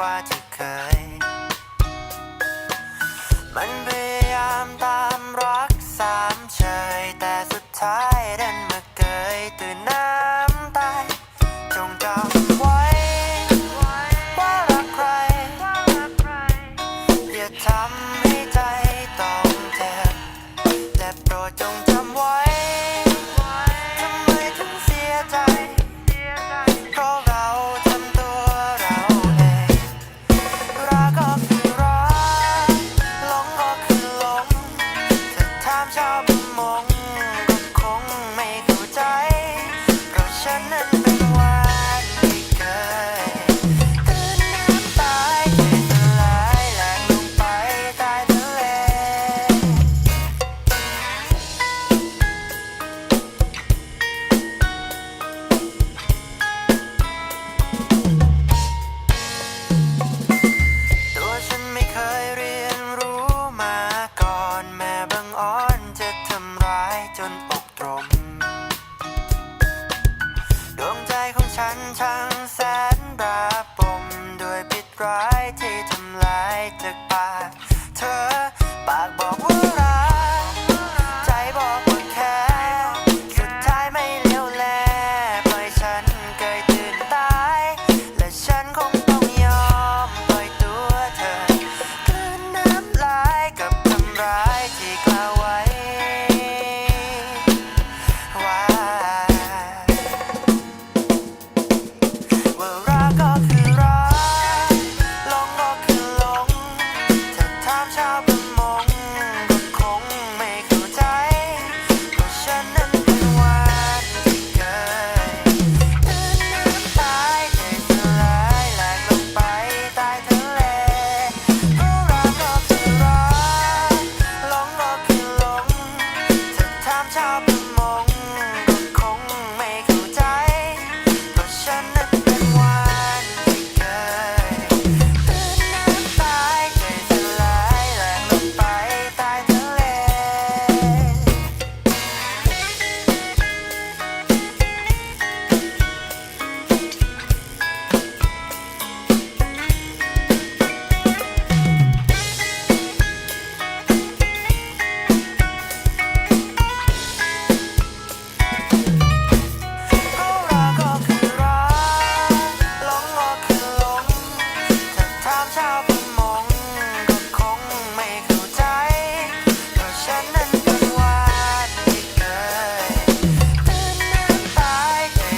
ว่าที่เคย มันพยายามตามรักสามเฉย แต่สุดท้ายดันมาเกยตื่นน้ำตายจงจำไว้ ว่ารักใคร อย่าทำให้ใจต้องเจ็บแต่โปรดจงจำไว้ top Ciao, ciao.